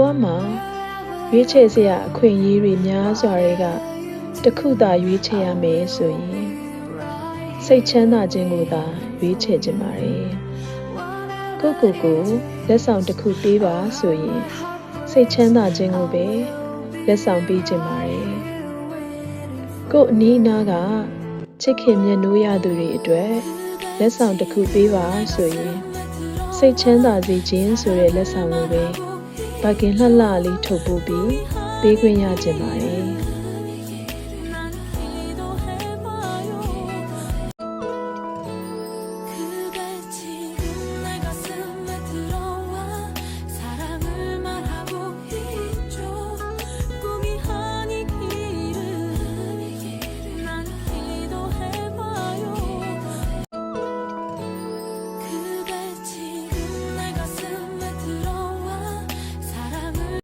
ဝမှာရွေးချယ်စရာအခွင့်အရေးတွေများစွာတွေကတစ်ခုသာရွေးချယ်ရမယ်ဆိုရင်စိတ်ချမ်းသာခြင်းကိုသာရွေးချယ်ခြင်းပါတယ်ကိုယ့်ကိုယ်ကိုလက်ဆောင်တစ်ခုပေးပါဆိုရင်စိတ်ချမ်းသာခြင်းကိုပဲလက်ဆောင်ပေးခြင်းပါတယ်ကိုယ့်အနီးအနားကချစ်ခင်မြတ်နိုးရသူတွေအတွက်လက်ဆောင်တစ်ခုပေးပါဆိုရင်စိတ်ချမ်းသာစေခြင်းဆိုတဲ့လက်ဆောင်ကိုပဲ ဘာကင်လှလှလေးထုတ်ပိုးပြီးပေးခွင့်ရခြင်းပါတယ်